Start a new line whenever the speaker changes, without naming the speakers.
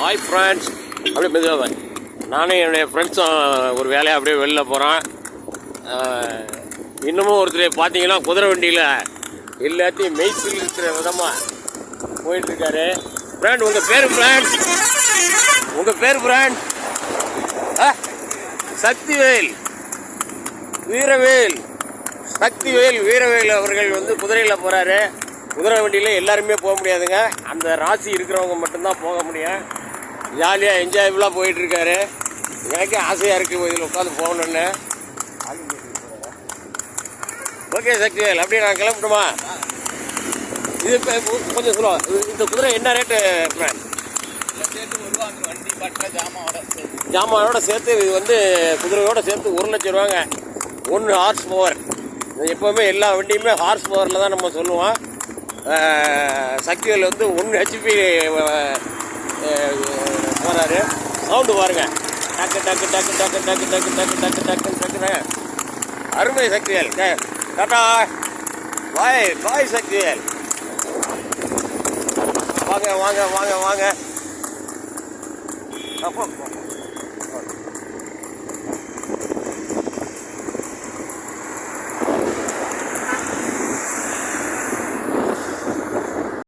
Hi friends அப்படியே மெதுவாக நானும் என்னுடைய ஃப்ரெண்ட்ஸும் ஒரு வேலையாக அப்படியே வெளில போகிறோம் இன்னமும் ஒருத்தர் பார்த்தீங்கன்னா குதிரை வண்டியில் எல்லாத்தையும் மெய்சில் இருக்கிற விதமாக போயிட்டுருக்காரு ஃப்ரெண்ட் உங்கள் பேர் ஃப்ரெண்ட் உங்கள் பேர் ஃப்ரெண்ட் ஆ சக்திவேல். வீரவேல். சக்திவேல் வீரவேல் அவர்கள் வந்து குதிரையில் போகிறாரு குதிரை வண்டியில் எல்லாருமே போக முடியாதுங்க. அந்த ராசி இருக்கிறவங்க மட்டும்தான் போக முடியும். ஜாலியாக என்ஜாயபுளாக போயிட்டுருக்காரு. எனக்கே ஆசையாக இருக்குது இதில் உட்காந்து போகணுன்னு ஓகே சக்திவேல் அப்படியே நான் கிளம்பட்டுமா? இது இப்போ கொஞ்சம் சொல்லுவோம் இந்த குதிரை என்ன ரேட்டு ஃப்ரெண்ட்
வண்டி
ஜாமானோட சேர்த்து இது வந்து குதிரையோட சேர்த்து ஒரு லட்சம் ரூபாங்க. ஒன்று ஹார்ஸ் பவர் எப்போவுமே எல்லா வண்டியுமே ஹார்ஸ் பவரில் தான் நம்ம சொல்லுவோம். சக்திவேல் வந்து ஒன்று ஹெச்பி போகிறாரு சவுண்டு பாருங்க டக்கு டக்கு டக்கு டக்கு டக்கு டக்கு டக்கு டக்கு டக்கு டக்குன்னு அருமை சக்திவேல் டே- பாய் பாய் சக்திவேல் வாங்க வாங்க வாங்க வாங்க அப்போ